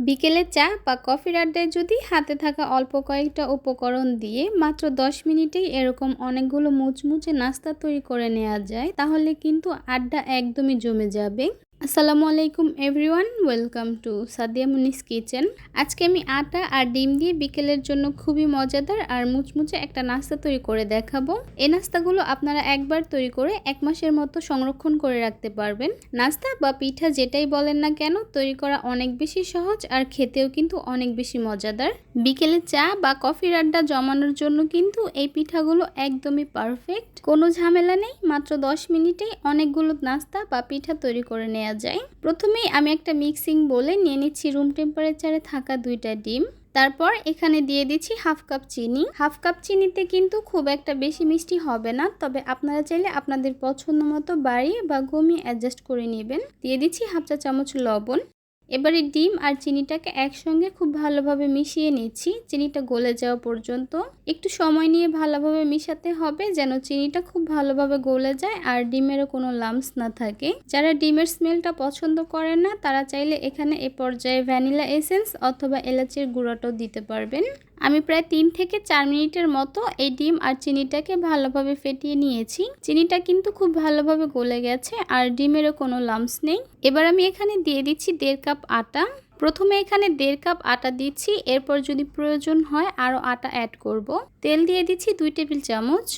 বিকেলে চা বা কফির আড্ডায় যদি হাতে থাকা অল্প কয়েকটা উপকরণ দিয়ে মাত্র 10 মিনিটেই এরকম অনেকগুলো মুচমুচে নাস্তা তৈরি করে নেওয়া যায়, তাহলে কিন্তু আড্ডা একদমই জমে যাবে। আসসালামু আলাইকুম everyone, welcome to Sadia Munis kitchen. আজকে আমি আটা আর ডিম দিয়ে বিকেলের জন্য খুবই মজাদার আর মুচমুচে একটা নাস্তা তৈরি করে দেখাবো। এই নাস্তাগুলো আপনারা একবার তৈরি করে এক মাসের মতো সংরক্ষণ করে রাখতে পারবেন। নাস্তা বা পিঠা যেটাই বলেন না কেন, তৈরি করা অনেক বেশি সহজ আর খেতেও কিন্তু অনেক বেশি মজাদার। বিকেলে চা বা কফির আড্ডা জমানোর জন্য কিন্তু এই পিঠাগুলো একদমই পারফেক্ট। কোনো ঝামেলা নেই, মাত্র দশ মিনিটেই অনেকগুলো নাস্তা বা পিঠা তৈরি করে নেওয়া যায়। প্রথমেই আমি একটা মিক্সিং বলে নিয়ে নিচ্ছি রুম টেম্পারেচারে থাকা দুইটা ডিম। তারপর এখানে দিয়ে দিচ্ছি হাফ কাপ চিনি। হাফ কাপ চিনিতে কিন্তু খুব একটা বেশি মিষ্টি হবে না, তবে আপনারা চাইলে আপনাদের পছন্দ মতো বাড়িয়ে বা কমিয়ে অ্যাডজাস্ট করে নেবেন। দিয়ে দিচ্ছি হাফ চা চামচ লবণ। এবারে ডিম আর চিনিটাকে একসঙ্গে খুব ভালোভাবে মিশিয়ে নিচ্ছি। চিনিটা গলে যাওয়া পর্যন্ত একটু সময় নিয়ে ভালোভাবে মিশাতে হবে যেন চিনিটা খুব ভালোভাবে গলে যায় আর ডিমেরও কোনো লামস না থাকে। যারা ডিমের স্মেলটা পছন্দ করে না, তারা চাইলে এখানে এ পর্যায়ে ভ্যানিলা এসেন্স অথবা এলাচির গুঁড়াটাও দিতে পারবেন। আমি প্রায় তিন থেকে চার মিনিটের মতো এই ডিম আর চিনিটাকে ভালোভাবে ফেটিয়ে নিয়েছি। চিনিটা কিন্তু খুব ভালোভাবে গলে গেছে আর ডিমেরও কোনো লামস নেই। এবার আমি এখানে দিয়ে দিচ্ছি দেড় কাপ আটা। প্রথমে এখানে দেড় কাপ আটা দিচ্ছি, এরপর যদি প্রয়োজন হয় আরও আটা অ্যাড করব। তেল দিয়ে দিচ্ছি দুই টেবিল চামচ।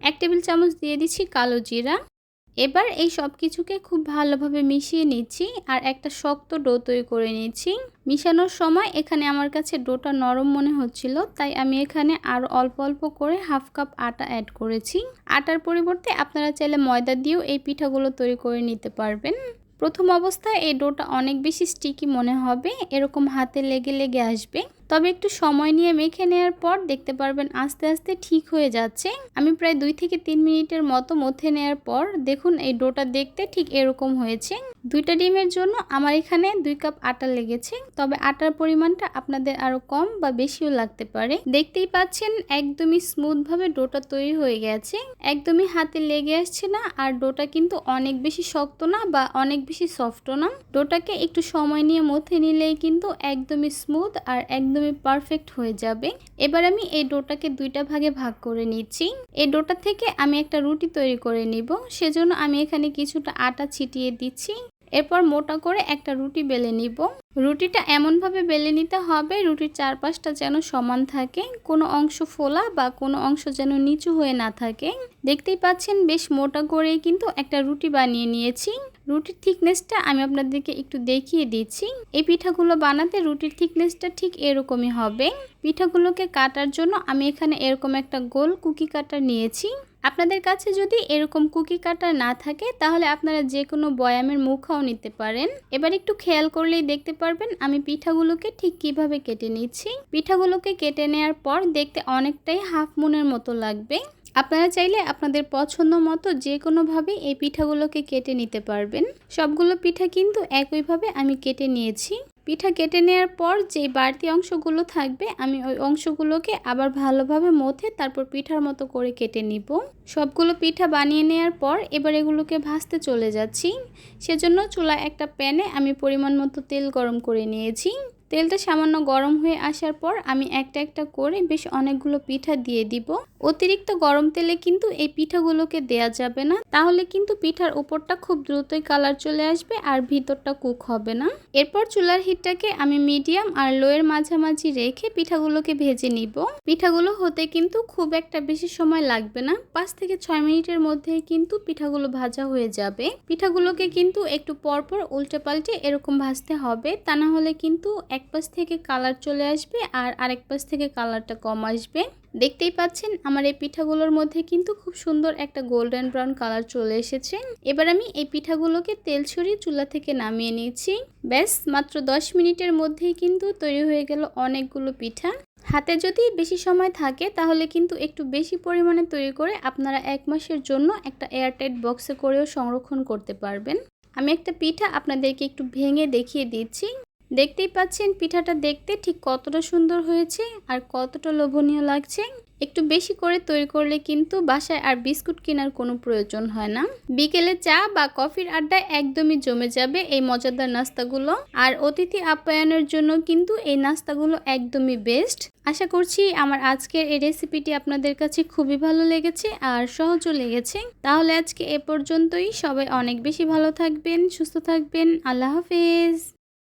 এক টেবিল চামচ দিয়ে দিচ্ছি কালো জিরা। এবার এই সব কিছুকে খুব ভালোভাবে মিশিয়ে নিচ্ছি আর একটা শক্ত ডো তৈরি করে নিচ্ছি। মিশানোর সময় এখানে আমার কাছে ডোটা নরম মনে হচ্ছিল, তাই আমি এখানে আরও অল্প অল্প করে হাফ কাপ আটা অ্যাড করেছি। আটার পরিবর্তে আপনারা চাইলে ময়দা দিয়েও এই পিঠাগুলো তৈরি করে নিতে পারবেন। প্রথম অবস্থায় এই ডোটা অনেক বেশি স্টিকি মনে হবে, এরকম হাতে লেগে লেগে আসবে। তবে একটু সময় নিয়ে মেখে নেওয়ার পর দেখতে পারবেন আস্তে আস্তে ঠিক হয়ে যাচ্ছে। আমি প্রায় দুই থেকে তিন মিনিটের মতো মথে নেওয়ার পর দেখুন এই ডোটা দেখতে ঠিক এরকম হয়েছে। দুইটা ডিমের জন্য আমার এখানে দুই কাপ আটা লেগেছে। তবে আটার পরিমাণটা আপনাদের আরও কম বা বেশিও লাগতে পারে। দেখতেই পাচ্ছেন একদমই স্মুথভাবে ডোটা তৈরি হয়ে গেছে। একদমই হাতে লেগে আসছে না আর ডোটা কিন্তু অনেক বেশি শক্ত না বা অনেক বেশি সফটও না। ডোটাকে একটু সময় নিয়ে মথে নিলেই কিন্তু একদমই স্মুথ আর একদম একদমই পারফেক্ট হয়ে যাবে। এবার আমি এই ডোটাকে দুইটা ভাগে ভাগ করে নিচ্ছি। এই ডোটা থেকে আমি একটা রুটি তৈরি করে নিব। সেজন্য আমি এখানে কিছুটা আটা ছিটিয়ে দিচ্ছি। এরপর মোটা করে একটা রুটি বেলে নিব। রুটিটা এমনভাবে বেলে নিতে হবে, রুটির চারপাশটা যেন সমান থাকে, কোনো অংশ ফোলা বা কোনো অংশ যেন নিচু হয়ে না থাকে। দেখতেই পাচ্ছেন, বেশ মোটা করেই কিন্তু একটা রুটি বানিয়ে নিয়েছি। রুটির থিকনেসটা আমি আপনাদেরকে একটু দেখিয়ে দিচ্ছি। এই পিঠাগুলো বানাতে রুটির থিকনেসটা ঠিক এরকমই হবে। পিঠাগুলোকে কাটার জন্য আমি এখানে এরকম একটা গোল কুকি কাটার নিয়েছি। আপনাদের কাছে যদি এরকম কুকি কাটার না থাকে, তাহলে আপনারা যে কোনো বয়ামের মুখাও নিতে পারেন। এবার একটু খেয়াল করলেই দেখতে পারবেন আমি পিঠাগুলোকে ঠিক কীভাবে কেটে নিচ্ছি। পিঠাগুলোকে কেটে নেওয়ার পর দেখতে অনেকটাই হাফ মুনের মতো লাগবে। আপনারা চাইলে আপনাদের পছন্দ মতো যে কোনোভাবে এই পিঠাগুলোকে কেটে নিতে পারবেন। সবগুলো পিঠা কিন্তু একইভাবে আমি কেটে নিয়েছি। পিঠা কেটে নেওয়ার পর যে বাড়তি অংশগুলো থাকবে, আমি ওই অংশগুলোকে আবার ভালোভাবে মথে তারপর পিঠার মতো করে কেটে নিব। সবগুলো পিঠা বানিয়ে নেওয়ার পর এবার এগুলোকে ভাজতে চলে যাচ্ছি। সেজন্য চুলা একটা প্যানে আমি পরিমাণ মতো তেল গরম করে নিয়েছি। তেলটা সামান্য গরম হয়ে আসার পর আমি একটা একটা করে বেশ অনেকগুলো পিঠা দিয়ে দিব। অতিরিক্ত গরম তেলে কিন্তু এই পিঠাগুলোকে দেয়া যাবে না। তাহলে কিন্তু পিঠার উপরটা খুব দ্রুতই কালার চলে আসবে আর ভিতরটা কুক হবে না। এরপর চুলার হিটটাকে আমি মিডিয়াম আর লোয়ের মাঝামাঝি রেখে পিঠাগুলোকে ভেজে নিব। পিঠাগুলো হতে কিন্তু খুব একটা বেশি সময় লাগবে না। পাঁচ থেকে ছয় মিনিটের মধ্যেই কিন্তু পিঠাগুলো ভাজা হয়ে যাবে। পিঠাগুলোকে কিন্তু একটু পরপর উল্টে পাল্টে এরকম ভাজতে হবে। তা না হলে কিন্তু এক এক পাশ থেকে কালার চলে আসবে আর আরেক পাশ থেকে কালারটা কম আসবে। দেখতেই পাচ্ছেন আমার এই পিঠাগুলোর মধ্যে কিন্তু খুব সুন্দর একটা গোল্ডেন ব্রাউন কালার চলে এসেছে। এবার আমি এই পিঠাগুলোকে তেল ছড়িয়ে চুলা থেকে নামিয়ে নিয়েছি। ব্যাস, মাত্র দশ মিনিটের মধ্যেই কিন্তু তৈরি হয়ে গেল অনেকগুলো পিঠা। হাতে যদি বেশি সময় থাকে তাহলে কিন্তু একটু বেশি পরিমাণে তৈরি করে আপনারা এক মাসের জন্য একটা এয়ারটাইট বক্সে করেও সংরক্ষণ করতে পারবেন। আমি একটা পিঠা আপনাদেরকে একটু ভেঙে দেখিয়ে দিচ্ছি। দেখতেই পাচ্ছেন পিঠাটা দেখতে ঠিক কতটা সুন্দর হয়েছে আর কতটা লোভনীয় লাগছে। একটু বেশি করে তৈরি করলে কিন্তু বাসায় আর বিস্কুট কেনার কোনো প্রয়োজন হয় না। বিকেলে চা বা কফির আড্ডায় একদমই জমে যাবে এই মজাদার নাস্তাগুলো। আর অতিথি আপ্যায়নের জন্য কিন্তু এই নাস্তাগুলো একদমই বেস্ট আশা করছি আমার আজকের এই রেসিপিটি আপনাদের কাছে খুবই ভালো লেগেছে আর সহজও লেগেছে। তাহলে আজকে এ পর্যন্তই। সবাই অনেক বেশি ভালো থাকবেন, সুস্থ থাকবেন। আল্লাহ হাফেজ।